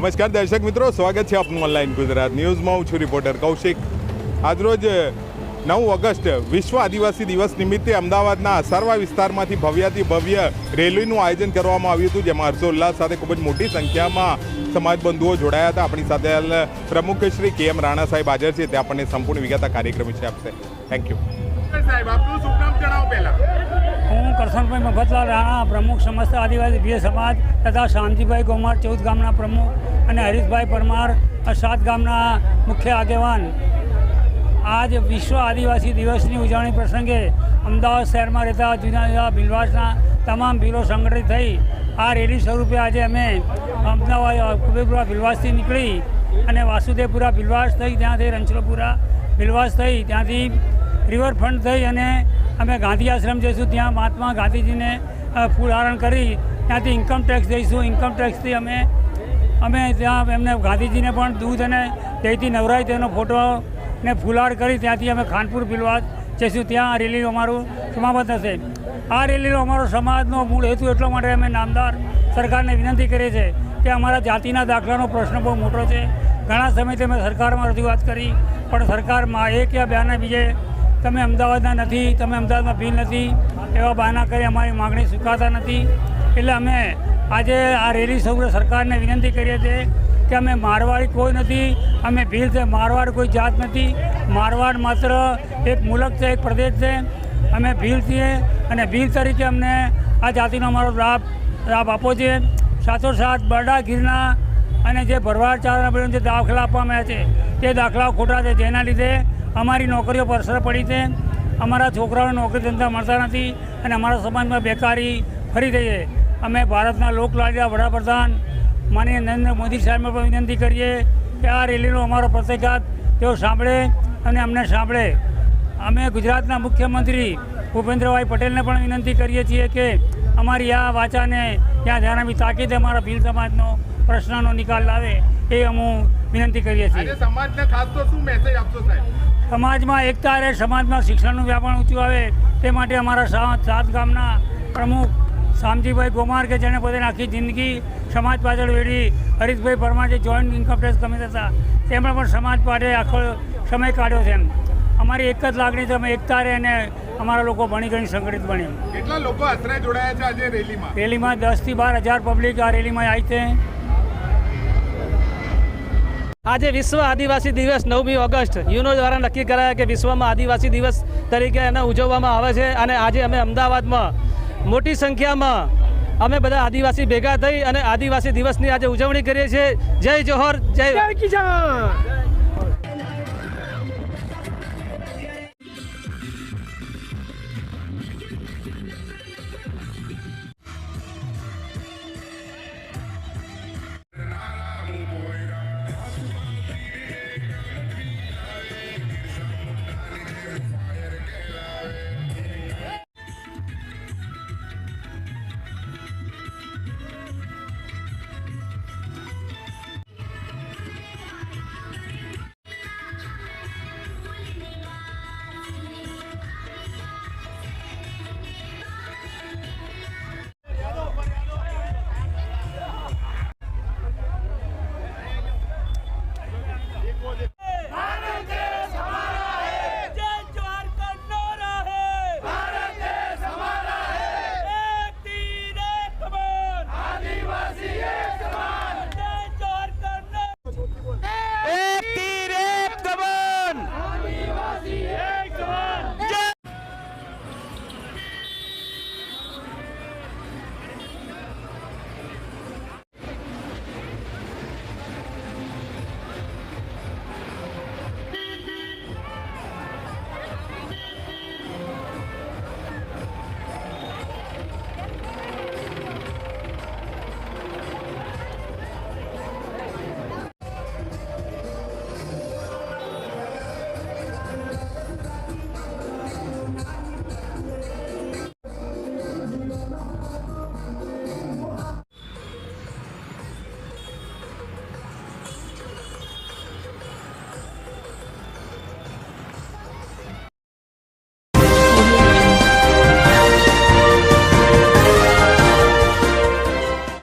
નમસ્કાર દર્શક મિત્રો સ્વાગત છે આપનું ઓનલાઈન ગુજરાત ન્યૂઝમાં. હું છું રિપોર્ટર કૌશિક. આજરોજ નવ ઓગસ્ટ વિશ્વ આદિવાસી દિવસ નિમિત્તે અમદાવાદના અસારવા વિસ્તારમાંથી ભવ્યાથી ભવ્ય રેલીનું આયોજન કરવામાં આવ્યું હતું જેમાં હર્ષોલ્લાસ સાથે ખૂબ જ મોટી સંખ્યામાં સમાજબંધુઓ જોડાયા હતા. આપણી સાથે પ્રમુખ શ્રી કે એમ રાણા સાહેબ હાજર છે. તે આપણને સંપૂર્ણ વિગત આ કાર્યક્રમ વિશે આપશે. થેન્ક યુ સાહેબ આપનું શુભ નામ જણાવો પહેલા? હું કરશનભાઈ મફતલાલ રાણા પ્રમુખ સમસ્ત આદિવાસી ભીય સમાજ તથા શાંતિભાઈ ગોમાર ચૌદ ગામના પ્રમુખ અને હરીશભાઈ પરમાર આ સાત ગામના મુખ્ય આગેવાન. આજ વિશ્વ આદિવાસી દિવસની ઉજવણી પ્રસંગે અમદાવાદ શહેરમાં રહેતા જુદા જુદા ભીલવાસના તમામ ભીલો સંગઠિત થઈ આ રેલી સ્વરૂપે આજે અમે અમદાવાદ કુબેપુરા ભીલવાસથી નીકળી અને વાસુદેવપુરા ભીલવાસ થઈ, ત્યાંથી રંચલપુરા ભીલવાસ થઈ, ત્યાંથી રિવરફ્રન્ટ થઈ અને અમે ગાંધી આશ્રમ જઈશું, ત્યાં મહાત્મા ગાંધીજીને ફૂલ ફૂલહારણ કરી, ત્યાંથી ઇન્કમ ટેક્સ જઈશું. ઇન્કમ ટેક્સથી અમે અમે ત્યાં એમને ગાંધીજીને પણ દૂધ અને દહીંથી નવરાય તેનો ફોટો ને ફુલાડ કરી, ત્યાંથી અમે ખાનપુર બિલવાસ જઈશું. ત્યાં આ રેલી અમારું સમાપ્ત થશે. આ રેલીનો અમારો સમાજનો મૂળ હેતુ એટલા માટે અમે નામદાર સરકારને વિનંતી કરીએ છીએ કે અમારા જાતિના દાખલાનો પ્રશ્ન બહુ મોટો છે. ઘણા સમયથી અમે સરકારમાં રજૂઆત કરી, પણ સરકારમાં એક યા બેના બીજે તમે અમદાવાદના નથી, તમે અમદાવાદમાં ભીલ નથી, એવા બહાના કરી અમારી માગણી સ્વીકારતા નથી. એટલે અમે આજે આ રેલી સૌ સરકારને વિનંતી કરીએ છીએ કે અમે મારવાડી કોઈ નથી, અમે ભીલ છે, મારવાડ કોઈ જાત નથી. મારવાડ માત્ર એક મુલક છે, એક પ્રદેશ છે. અમે ભીલ છીએ અને ભીલ તરીકે અમને આ જાતિનો અમારો લાભ લાભ આપવો છે. સાથોસાથ બરડા ગીરના અને જે ભરવાડ ચારના જે દાખલા આપવામાં આવ્યા છે. તે દાખલાઓ ખોટા છે, જેના લીધે અમારી નોકરીઓ પર અસર પડી છે. અમારા છોકરાઓને નોકરી ધંધા મળતા નથી અને અમારા સમાજમાં બેકારી ફરી થઈ છે. અમે ભારતના લોકલાડિયા વડાપ્રધાન માનીય નરેન્દ્ર મોદી સાહેબને પણ વિનંતી કરીએ કે આ રેલીનો અમારો પ્રતિઘાત તેઓ સાંભળે અને અમને સાંભળે. અમે ગુજરાતના મુખ્યમંત્રી ભૂપેન્દ્રભાઈ પટેલને પણ વિનંતી કરીએ છીએ કે અમારી આ વાચાને ત્યાં ધ્યાન તાકીદે અમારા ભીલ સમાજનો પ્રશ્નનો નિકાલ લાવે એ અમે વિનંતી કરીએ છીએ. સમાજને ખાસ તો શું મેસેજ આપશો સાહેબ? સમાજમાં એકતા રહે સમાજમાં શિક્ષણનું વ્યાપણ ઊંચું આવે તે માટે અમારા સાત ગામના પ્રમુખ શામજીભાઈ ગોમાર કે જેણે પોતાની આખી જિંદગી સમાજ પાછળ વેડી હરીશભાઈ પરમાર જે જોઈન્ટ ઇન્કમ ટેક્સ કમિટી હતા તેમણે પણ સમાજ માટે આખો સમય કાઢ્યો છે અમારી એક જ લાગણી છે અમે એકતા રહે અને અમારા લોકો ભણી ગણી સંગઠિત બની. કેટલા લોકો અત્રે જોડાયા છે આજે રેલીમાં? રેલીમાં દસથી બાર હજાર પબ્લિક આ રેલીમાં આવી છે. આજે વિશ્વ આદિવાસી દિવસ નવમી ઓગસ્ટ. યુનો દ્વારા નક્કી કરાયા કે વિશ્વમાં આદિવાસી દિવસ તરીકે એને ઉજવવામાં આવે છે અને આજે અમે અમદાવાદમાં મોટી સંખ્યામાં અમે બધા આદિવાસી ભેગા થઈ અને આદિવાસી દિવસની આજે ઉજવણી કરીએ છીએ. જય જોહર, જય કિસાન!